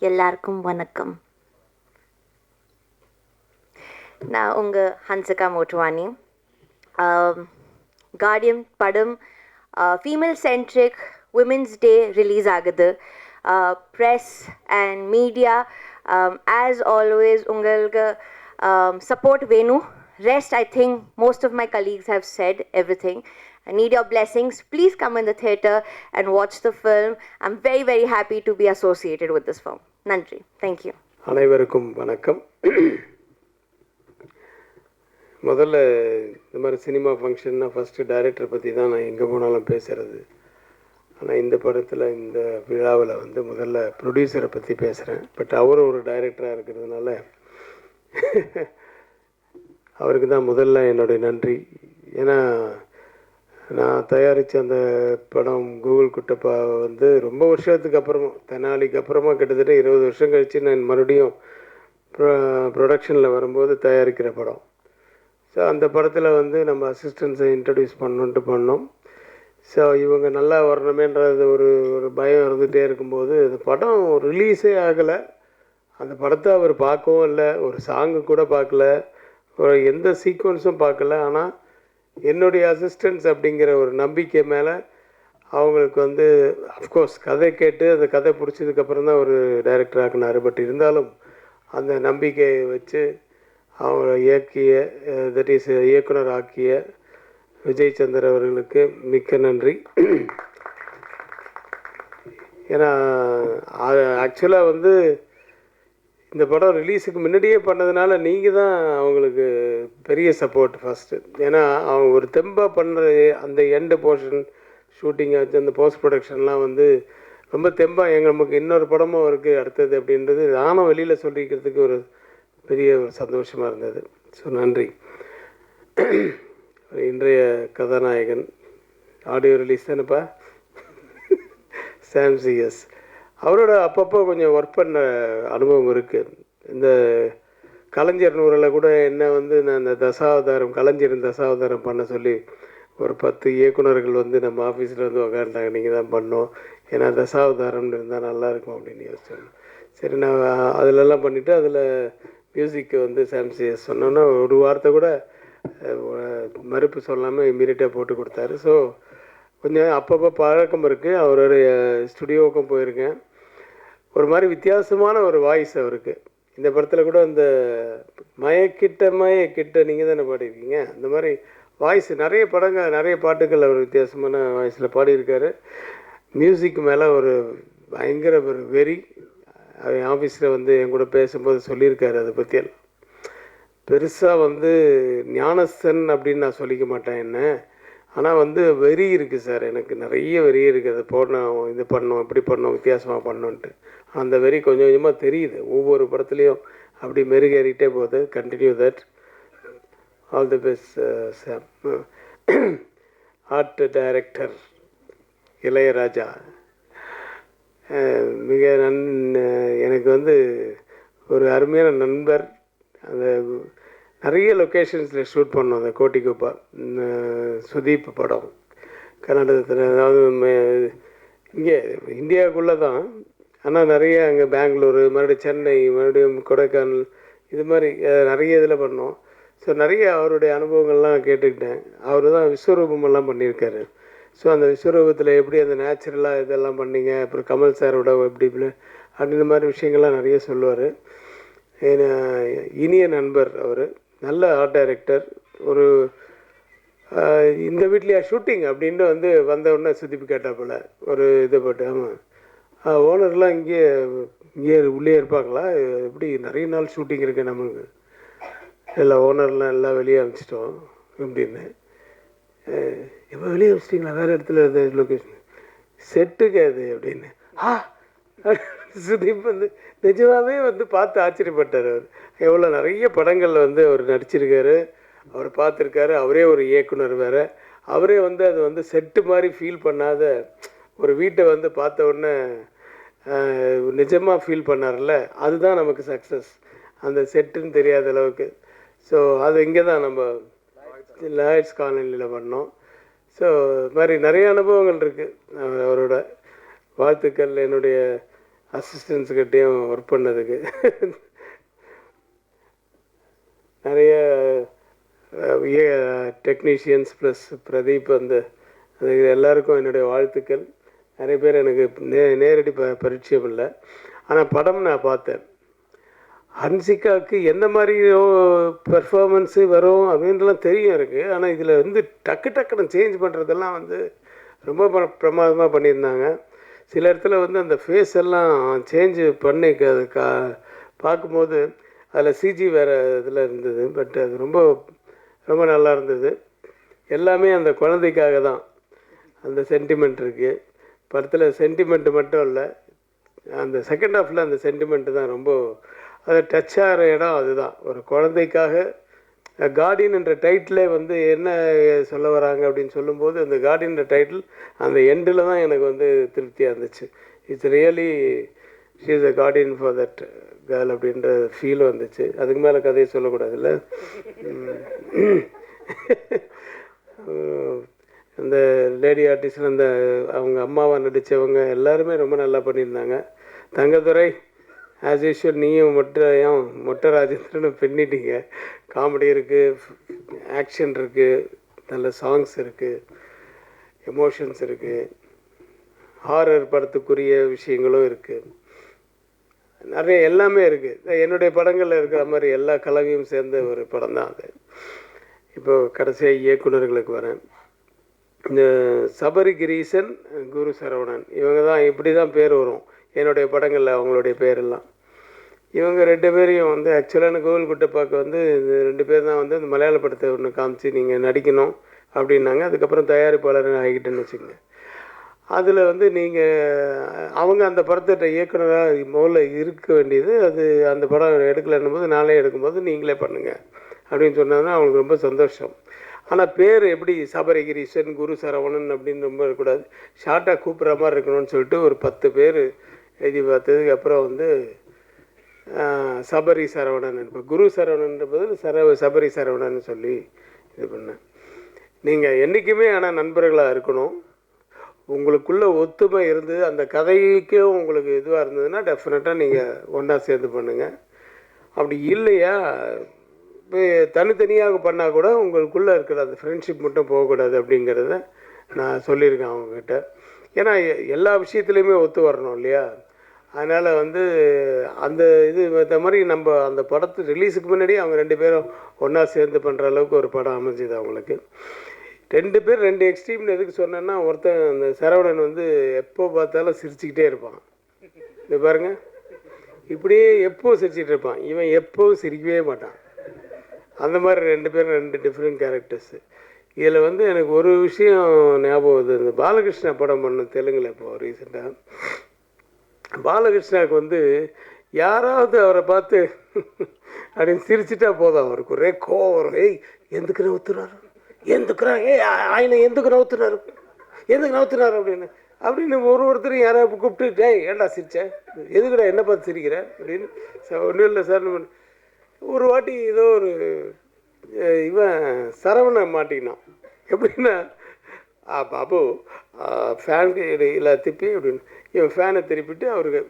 எல்லாருக்கும் வணக்கம். நான் உங்கள் ஹன்சிகா மோட்வானி கார்டியன் படம் female centric women's day release ஆகுது. Press and media as always உங்களுக்கு சப்போர்ட் வேணும். Rest i think most of my colleagues have said everything. I need your blessings. Please come in the theater and watch the film. I'm very very happy to be associated with this film. Nandri thank you. அனைவருக்கும் வணக்கம். முதல்ல இந்த மாதிரி cinema ஃபங்க்ஷன்னா first director பற்றி தான் நான் எங்கே போனாலும் பேசுகிறது ஆனால் இந்த படத்தில் இந்த விழாவில் வந்து முதல்ல ப்ரொடியூசரை பற்றி பேசுகிறேன் பட் அவரும் ஒரு டைரக்டராக இருக்கிறதுனால அவருக்கு தான் முதல்ல என்னுடைய நன்றி. ஏன்னா நான் தயாரித்த அந்த படம் கூகுள் குட்டப்பா வந்து ரொம்ப வருஷத்துக்கு அப்புறமா தெனாலிக்கு அப்புறமா கிட்டத்தட்ட இருபது வருஷம் கழித்து நான் மறுபடியும் ப்ரொடக்ஷனில் வரும்போது தயாரிக்கிற படம். ஸோ அந்த படத்தில் வந்து நம்ம அசிஸ்டன்ஸை இன்ட்ரடியூஸ் பண்ணுன்ட்டு பண்ணோம். ஸோ இவங்க நல்லா வரணுமேன்றது ஒரு ஒரு பயம் இருந்துகிட்டே இருக்கும்போது அந்த படம் ரிலீஸே ஆகலை. அந்த படத்தை அவர் பார்க்கவும் இல்லை. ஒரு சாங்கு கூட பார்க்கல. ஒரு எந்த சீக்வன்ஸும் பார்க்கல. ஆனால் என்னுடைய அசிஸ்டன்ஸ் அப்படிங்கிற ஒரு நம்பிக்கை மேலே அவங்களுக்கு வந்து அஃப்கோர்ஸ் கதை கேட்டு அந்த கதை பிடிச்சதுக்கப்புறம் தான் ஒரு டைரக்டர் ஆக்கினார். பட் இருந்தாலும் அந்த நம்பிக்கையை வச்சு அவங்க இயக்கிய தட் இஸ் இயக்குனர் ஆக்கிய விஜய் சந்தர் அவர்களுக்கு மிக்க நன்றி. ஏன்னா ஆக்சுவலாக வந்து இந்த படம் ரிலீஸுக்கு முன்னாடியே பண்ணதுனால நீங்கள் தான் அவங்களுக்கு பெரிய சப்போர்ட் ஃபஸ்ட்டு ஏன்னா அவங்க ஒரு தெம்பாக பண்ணுற அந்த எண்டு போர்ஷன் ஷூட்டிங் ஆச்சு அந்த போஸ்ட் ப்ரொடக்ஷன்லாம் வந்து ரொம்ப தெம்பாக எங்கள் நமக்கு இன்னொரு படமும் இருக்குது அடுத்தது அப்படின்றது நானும் வெளியில் சொல்லிக்கிறதுக்கு ஒரு பெரிய ஒரு சந்தோஷமாக இருந்தது. ஸோ நன்றி. இன்றைய கதாநாயகன் ஆடியோ ரிலீஸ் தானேப்பா? சாம் சிஎஸ் அவரோட அப்பப்போ கொஞ்சம் ஒர்க் பண்ண அனுபவம் இருக்குது இந்த கலைஞர் நூறில் கூட என்ன வந்து நான் இந்த தசாவதாரம் கலைஞரின் தசாவதாரம் பண்ண சொல்லி ஒரு பத்து இயக்குனர்கள் வந்து நம்ம ஆஃபீஸில் வந்து உக்காண்டாங்க நீங்கள் தான் பண்ணோம் ஏன்னா தசாவதாரம்னு இருந்தால் நல்லாயிருக்கும் அப்படின்னு யோசிச்சோம். சரி நான் அதிலெல்லாம் பண்ணிவிட்டு அதில் மியூசிக்கு வந்து சாம்சி சொன்னோன்னா ஒரு வார்த்தை கூட மறுப்பு சொல்லாமல் இம்மீடியட்டாக போட்டு கொடுத்தாரு. ஸோ கொஞ்சம் அப்பப்போ பழக்கம் இருக்குது அவருடைய ஸ்டுடியோவுக்கும் போயிருக்கேன். ஒரு மாதிரி வித்தியாசமான ஒரு வாய்ஸ் அவருக்கு. இந்த படத்தில் கூட அந்த மயக்கிட்ட மயக்கிட்ட நீங்கள் தானே பாடியிருக்கீங்க? அந்த மாதிரி வாய்ஸ் நிறைய படங்கள் நிறைய பாட்டுகள் அவர் வித்தியாசமான வாய்ஸில் பாடியிருக்காரு. மியூசிக் மேலே ஒரு பயங்கர ஒரு வெறி. அவன் ஆஃபீஸில் வந்து என் கூட பேசும்போது சொல்லியிருக்காரு அதை பற்றியெல்லாம் பெருசாக வந்து ஞானஸ்தன் அப்படின்னு நான் சொல்லிக்க மாட்டேன் என்ன. ஆனால் வந்து வெறி இருக்குது சார். எனக்கு நிறைய வெறி இருக்குது அதை போடணும் இது பண்ணணும் இப்படி பண்ணோம் வித்தியாசமாக பண்ணோன்ட்டு அந்த வெறி கொஞ்சம் கொஞ்சமாக தெரியுது. ஒவ்வொரு படத்துலேயும் அப்படி மெருகேறிட்டே போகுது. Continue that all the best sir art director Ilaiyaraaja. மிக நன் எனக்கு வந்து ஒரு அருமையான நண்பர். அந்த நிறைய லொக்கேஷன்ஸில் ஷூட் பண்ணோம் அந்த கோட்டிக்குப்பா சுதீப் படம் கர்நாடகத்தில் அதாவது இங்கே இந்தியாவுக்குள்ளே தான் ஆனால் நிறைய அங்கே பெங்களூரு மறுபடியும் சென்னை மறுபடியும் கொடைக்கானல் இது மாதிரி நிறைய இதில் பண்ணோம். ஸோ நிறைய அவருடைய அனுபவங்கள்லாம் கேட்டுக்கிட்டேன். அவர் தான் விஸ்வரூபமெல்லாம் பண்ணியிருக்காரு. ஸோ அந்த விஸ்வரூபத்தில் எப்படி அந்த நேச்சுரலாக இதெல்லாம் பண்ணீங்க? அப்புறம் கமல் சாரோட எப்படி அப்படின்ற மாதிரி விஷயங்கள்லாம் நிறைய சொல்லுவார். இனிய நண்பர் அவர். நல்ல ஆர்ட் டைரக்டர் ஒரு இந்த வீட்லையா ஷூட்டிங் அப்படின்ட்டு வந்து வந்தவுடனே உடனே சுத்திப்பு கேட்டாப்புல ஒரு இதை போட்டு ஆமாம் ஓனர்லாம் இங்கே இங்கே உள்ளே இருப்பாங்களா? எப்படி நிறைய நாள் ஷூட்டிங் இருக்கு நமக்கு இல்லை ஓனர்லாம் எல்லாம் வெளியே அனுப்பிச்சிட்டோம் அப்படின்னு. எப்போ வெளியே அனுப்பிச்சிட்டிங்களா? வேறு இடத்துல இருந்த லொக்கேஷன் செட்டுக்கு அது அப்படின்னு. ஆ சுதீப் வந்து நிஜமாகவே வந்து பார்த்து ஆச்சரியப்பட்டார் அவர். எவ்வளோ நிறைய படங்களில் வந்து அவர் நடிச்சிருக்காரு. அவர் பார்த்துருக்காரு. அவரே ஒரு இயக்குனர் வேறு. அவரே வந்து அது வந்து செட்டு மாதிரி ஃபீல் பண்ணாத ஒரு வீட்டை வந்து பார்த்த உடனே நிஜமாக ஃபீல் பண்ணார்ல. அதுதான் நமக்கு சக்ஸஸ் அந்த செட்டுன்னு தெரியாத அளவுக்கு. ஸோ அது இங்கே தான் நம்ம லாய்ட்ஸ் காலனியில் பண்ணோம். ஸோ இது மாதிரி நிறைய அனுபவங்கள் இருக்குது அவரோட வாழ்த்துக்கள் என்னுடைய அசிஸ்டன்ஸுக்கிட்டேயும் ஒர்க் பண்ணதுக்கு. நிறைய டெக்னீஷியன்ஸ் ப்ளஸ் பிரதீப் அந்த எல்லாருக்கும் என்னுடைய வாழ்த்துக்கள். நிறைய பேர் எனக்கு நே நேரடி ப பரிச்சயம் இல்லை. ஆனால் படம் நான் பார்த்தேன். ஹன்சிகாவுக்கு எந்த மாதிரி பெர்ஃபார்மன்ஸு வரும் அப்படின்றலாம் தெரியும் எனக்கு. ஆனால் இதில் வந்து டக்கு டக்குன்னு சேஞ்ச் பண்ணுறதெல்லாம் வந்து ரொம்ப பிர பிரமாதமாக பண்ணியிருந்தாங்க. சில இடத்துல வந்து அந்த ஃபேஸ் எல்லாம் சேஞ்சு பண்ணி க பார்க்கும்போது அதில் சிஜி வேறு இதில் இருந்தது பட் அது ரொம்ப ரொம்ப நல்லா இருந்தது. எல்லாமே அந்த குழந்தைக்காக தான். அந்த சென்டிமெண்ட் இருக்குது படத்தில் சென்டிமெண்ட் மட்டும் இல்லை. அந்த செகண்ட் ஹாஃபில் அந்த சென்டிமெண்ட் தான் ரொம்ப அது டச் ஆகிற இடம் அதுதான். ஒரு குழந்தைக்காக கார்டின் என்ற டைட்டிலே வந்து என்ன சொல்ல வராங்க அப்படின்னு சொல்லும்போது அந்த கார்டின்ற டைட்டில் அந்த எண்டில் தான் எனக்கு வந்து திருப்தியாக இருந்துச்சு. It's really she is a guardian for that girl அப்படின்ற ஃபீல் வந்துச்சு. அதுக்கு மேலே கதையை சொல்லக்கூடாதுல்ல? இந்த லேடி ஆர்டிஸ்டில் அந்த அவங்க அம்மாவை நடித்தவங்க எல்லாருமே ரொம்ப நல்லா பண்ணியிருந்தாங்க. தங்கதுரை ஆஸ் யூஷுவல் நீயும் மொட்டையும் மொட்டை ராஜேந்திரனும் பின்னிட்டீங்க. காமெடி இருக்குது ஆக்ஷன் இருக்குது நல்ல சாங்ஸ் இருக்குது எமோஷன்ஸ் இருக்குது ஹாரர் படத்துக்குரிய விஷயங்களும் இருக்குது நிறைய எல்லாமே இருக்குது என்னுடைய படங்களில் இருக்கிற மாதிரி எல்லா கலவையும் சேர்ந்த ஒரு படம் தான் அது. இப்போது கடைசியாக இயக்குநர்களுக்கு வரேன். இந்த சபரி கிரீசன் குரு சரவணன் இவங்க தான் இப்படி தான் பேர் வரும். என்னுடைய படங்களில் அவங்களுடைய பேரெல்லாம். இவங்க ரெண்டு பேரையும் வந்து ஆக்சுவலாக எனக்கு கோவில் பார்க்க வந்து இந்த ரெண்டு பேர் தான் வந்து இந்த மலையாள படத்தை ஒன்று காமிச்சு நீங்கள் நடிக்கணும் அப்படின்னாங்க. அதுக்கப்புறம் தயாரிப்பாளர் ஆகிட்டேன்னு வச்சுக்கோங்க. அதில் வந்து நீங்கள் அவங்க அந்த படத்திட்ட இயக்குனராக முதல்ல இருக்க வேண்டியது அது அந்த படம் எடுக்கலைன்னும் போது நாளே எடுக்கும்போது நீங்களே பண்ணுங்கள் அப்படின்னு சொன்னாங்கன்னா அவங்களுக்கு ரொம்ப சந்தோஷம். ஆனால் பேர் எப்படி? சபரிகிரீஷன் குரு சரவணன் அப்படின்னு ரொம்ப இருக்கக்கூடாது. ஷார்ட்டாக கூப்பிட்ற மாதிரி இருக்கணும்னு சொல்லிட்டு ஒரு பத்து பேர் எழுதி பார்த்ததுக்கு அப்புறம் வந்து சபரி சரவணன் இப்போ குரு சரவணன்ற பதில் சர சபரி சரவணன் சொல்லி இது பண்ணேன். நீங்கள் என்றைக்குமே ஆனால் நண்பர்களாக இருக்கணும். உங்களுக்குள்ள ஒத்துமை இருந்து அந்த கதைக்கே உங்களுக்கு இதுவாக இருந்ததுன்னா டெஃபினட்டாக நீங்கள் ஒன்றா சேர்ந்து பண்ணுங்கள் அப்படி இல்லையா? தனித்தனியாக பண்ணால் கூட உங்களுக்குள்ளே இருக்கிற அந்த ஃப்ரெண்ட்ஷிப் மட்டும் போகக்கூடாது அப்படிங்கிறத நான் சொல்லியிருக்கேன் அவங்கக்கிட்ட ஏன்னா எல்லா விஷயத்துலையுமே ஒத்து வரணும் இல்லையா? அதனால் வந்து அந்த இது இந்த மாதிரி நம்ம அந்த படத்து ரிலீஸுக்கு முன்னாடி அவங்க ரெண்டு பேரும் ஒன்றா சேர்ந்து பண்ணுற அளவுக்கு ஒரு படம் அமைஞ்சுது அவங்களுக்கு. ரெண்டு பேர் ரெண்டு எக்ஸ்ட்ரீம்னு எதுக்கு சொன்னேன்னா ஒருத்தன் அந்த சரவணன் வந்து எப்போ பார்த்தாலும் சிரிச்சுக்கிட்டே இருப்பான். இந்த பாருங்க. இப்படியே எப்போ சிரிச்சிட்டு இருப்பான். இவன் எப்போவும் சிரிக்கவே மாட்டான். அந்த மாதிரி ரெண்டு பேரும் ரெண்டு டிஃப்ரெண்ட் கேரக்டர்ஸு இதில் வந்து எனக்கு ஒரு விஷயம் ஞாபகம் வருது. இந்த பாலகிருஷ்ணா படம் பண்ண தெலுங்கில் இப்போ ரீசெண்டாக பாலகிருஷ்ணாவுக்கு வந்து யாராவது அவரை பார்த்து அப்படின்னு சிரிச்சிட்டா போதும். அவருக்கு ஒரே கோவம் வரும். ஏய் எந்துக்கு ஒத்துறாரு ఎందుకురా ఏ ఆయన ఎందుకు నవ్వుతున్నారు ఎందుకు నవ్వుతున్నారు அப்படின்னு அப்படின்னு ஒரு ஒருத்தரும் யாராவது கூப்பிட்டு டேய் ஏன்டா சிரிச்சேன் எதுக்குடா என்ன பார்த்து சிரிக்கிற அப்படின்னு ஒன்றும் இல்லை சார் ஒரு வாட்டி ஏதோ ஒரு இவன் சரவணை மாட்டிக்கினான் எப்படின்னா பாபு ஃபேனுக்கு இல்லை திப்பி அப்படின்னு இவன் ஃபேனை திருப்பிட்டு அவருக்கு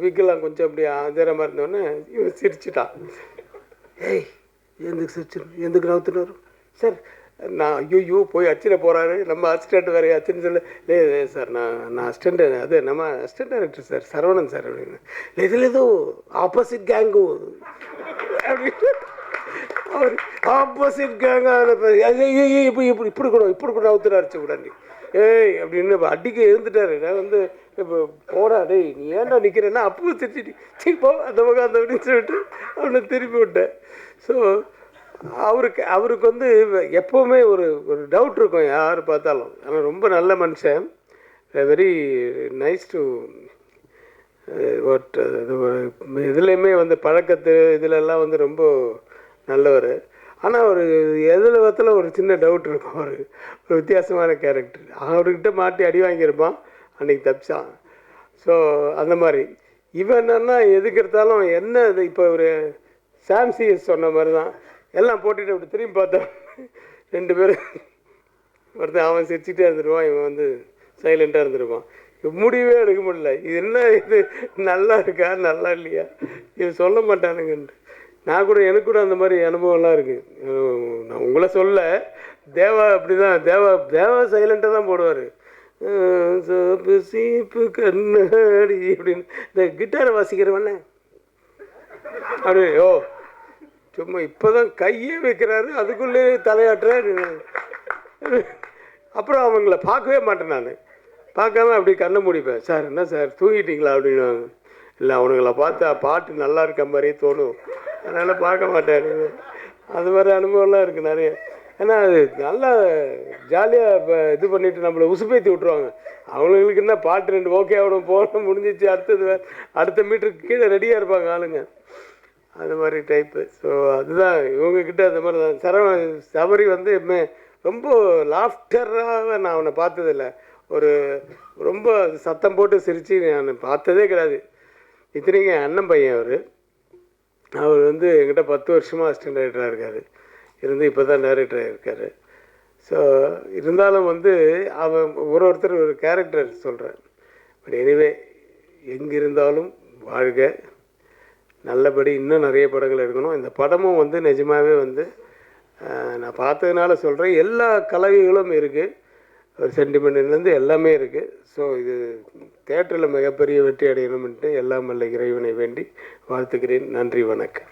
விக்கெல்லாம் கொஞ்சம் அப்படி ஆஜரமாக இருந்தோடனே இவன் சிரிச்சிட்டான் ஏய் எதுக்கு சிரிச்சு எதுக்கு நவுத்துனாரு சார் நான் ஐயோ போய் அச்சிட போகிறாரு நம்ம அசிஸ்டண்ட் வேறு அச்சுன்னு சொல்லி. லே சார் நான் நான் அசிஸ்டண்ட் அது நம்ம assistant director sir Saravanan sir அப்படின்னு. இதில் ஏதோ ஆப்போசிட் கேங்கு அப்படின்னு. அவர் ஆப்போசிட் கேங்காக இப்போ இப்படி இப்படி கூட இப்படி கூட அவுத்துறாரு உடனே ஏய் அப்படின்னு அடிக்க இருந்துட்டாரு நான் வந்து இப்போ போடா டேய் நீ ஏன்டா நிற்கிறேன்னா அப்பவும் சிரிச்சிட்டு சரி போ அந்த பக்கம் அந்த அப்படின்னு சொல்லிட்டு அவனை திருப்பி விட்டேன். ஸோ அவருக்கு அவருக்கு வந்து எப்போவுமே ஒரு ஒரு டவுட் இருக்கும் யார் பார்த்தாலும். ஆனால் ரொம்ப நல்ல மனுஷன். வெரி நைஸ் டு ஒட் இதுலேயுமே வந்து பழக்கத்து இதிலெல்லாம் வந்து ரொம்ப நல்லவர். ஆனால் ஒரு எதில் வத்தில் ஒரு சின்ன டவுட் இருக்கும் அவர். ஒரு வித்தியாசமான கேரக்டர் அவர்கிட்ட மாட்டி அடி வாங்கியிருப்பான். அன்றைக்கி தப்பிச்சான். ஸோ அந்த மாதிரி. இவன் என்னன்னா எதுக்கு எடுத்தாலும் என்ன இது இப்போ ஒரு சாம்சிஎஸ் சொன்ன மாதிரி தான் எல்லாம் போட்டுட்டு அப்படி திரும்பி பார்த்தோம் ரெண்டு பேரும் ஒருத்தன் அவன் சிரிச்சுட்டே இருந்துருவான் இவன் வந்து சைலண்ட்டாக இருந்திருப்பான். முடிவே எடுக்க முடியல. இது என்ன இது? நல்லா இருக்கா? நல்லா இல்லையா? இது சொல்ல மாட்டானுங்கன்ட்டு. நான் கூட எனக்கு கூட அந்த மாதிரி அனுபவம்லாம் இருக்குது நான் உங்களை சொல்ல தேவா அப்படி தான் தேவா தேவா சைலண்ட்டாக தான் போடுவார். சோப்பு சீப்பு கண்ணாடி அப்படின்னு. இந்த கிட்டாரை வாசிக்கிறவண்ணே அப்படி ஓ சும்மா இப்போதான் கையே வைக்கிறாரு அதுக்குள்ளே தலையாட்டுறாரு. அப்புறம் அவங்கள பார்க்கவே மாட்டேன் நான். பார்க்காம அப்படி கண்ணை முடிப்பேன். சார் என்ன சார் தூங்கிட்டீங்களா? அப்படின்னுவாங்க இல்லை அவனுங்களை பார்த்தா பாட்டு நல்லா இருக்க மாதிரியே தோணும். அதனால் பார்க்க மாட்டேன் அது மாதிரி அனுபவம்லாம் இருக்குது நிறைய. ஏன்னா அது நல்லா ஜாலியாக இப்போ இது பண்ணிவிட்டு நம்மளை உசுப்பேத்தி விட்ருவாங்க அவங்களுக்கு என்ன பாட்டு ரெண்டு ஓகே அவனும் போகணும் முடிஞ்சிச்சு அடுத்தது அடுத்த மீட்டருக்கு கீழே ரெடியாக இருப்பாங்க ஆளுங்க. அது மாதிரி டைப்பு ஸோ அதுதான் இவங்கக்கிட்ட அந்த மாதிரி தான். சரவ சபரி வந்து எப்பவுமே ரொம்ப லாஃப்டராக நான் அவனை பார்த்ததில்ல. ஒரு ரொம்ப சத்தம் போட்டு சிரித்து நான் பார்த்ததே கிடையாது. இத்தனைக்கு என் அண்ணன் பையன் அவர். அவர் வந்து எங்கிட்ட பத்து வருஷமாக அசிஸ்டன்ட் டைரக்டராக இருக்கார். இருந்து இப்போ தான் டைரக்டராக இருக்கார். ஸோ இருந்தாலும் வந்து அவன் ஒரு ஒருத்தர் ஒரு கேரக்டர் சொல்கிறேன் பட் எனிவே எங்கே இருந்தாலும் வாழ்க. நல்லபடி இன்னும் நிறைய படங்கள் எடுக்கணும். இந்த படமும் வந்து நிஜமாகவே வந்து நான் பார்த்ததுனால சொல்கிறேன் எல்லா கலவைகளும் இருக்குது ஒரு சென்டிமெண்ட்லேருந்து எல்லாமே இருக்குது ஸோ இது தேட்டரில் மிகப்பெரிய வெற்றி அடையணும்ன்ட்டு எல்லாம் வல்ல இறைவனை வேண்டி வாழ்த்துக்கிறேன் நன்றி வணக்கம்.